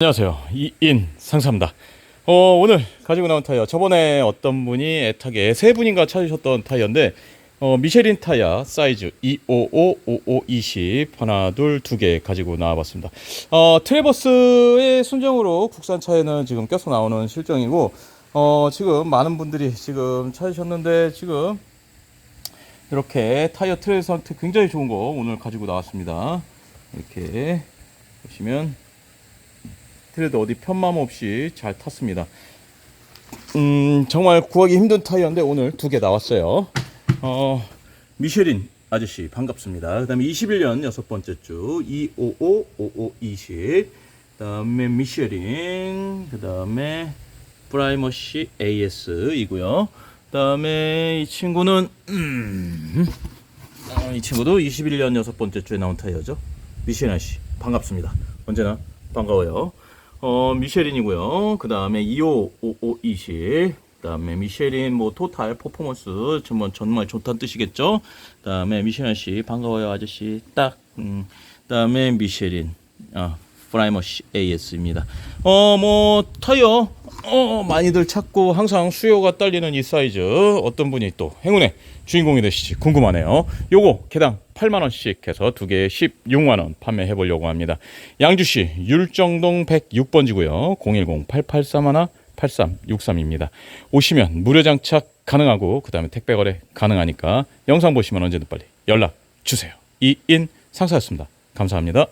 안녕하세요. 이인 상사입니다. 어, 오늘 가지고 나온 타이어 저번에 어떤 분이 애타게 세 분인가 찾으셨던 타이어인데 어, 미쉐린 타이어 사이즈 255, 55, 20 하나 둘 두 개 가지고 나와봤습니다. 어, 트레버스의 순정으로 국산 차에는 지금 껴서 나오는 실정이고 어, 지금 많은 분들이 지금 찾으셨는데 지금 이렇게 타이어 트레 상태 굉장히 좋은 거 오늘 가지고 나왔습니다. 이렇게 보시면 그래도 어디 편맘 없이 잘 탔습니다. 음, 정말 구하기 힘든 타이어인데 오늘 두 개 나왔어요. 어, 미쉐린 아저씨 반갑습니다. 그다음에 21년 여섯 번째 주 255 55 20. 그다음에 미쉐린 그다음에 프라이머시 AS이고요. 그다음에 이 친구는 음, 어, 이 친구도 21년 여섯 번째 주에 나온 타이어죠. 미쉐린 아저씨 반갑습니다. 언제나 반가워요. 어, 미쉐린이고요. 그 다음에 255520. 그 다음에 미쉐린 뭐 토탈 퍼포먼스 정말 정말 좋다는 뜻이겠죠. 그 다음에 미쉐린 씨 반가워요 아저씨 딱. 음, 그 다음에 미쉐린 아 프라이머시 AS입니다. 어뭐 타이어 어 많이들 찾고 항상 수요가 딸리는 이 사이즈 어떤 분이 또 행운의 주인공이 되실지 궁금하네요. 요거 개당 8만 원씩 해서 두 개에 16만 원 판매해 보려고 합니다. 양주시 율정동 106번지고요. 010-8831 8363입니다. 오시면 무료 장착 가능하고 그 다음에 택배 거래 가능하니까 영상 보시면 언제든 빨리 연락 주세요. 이인 상사였습니다. 감사합니다.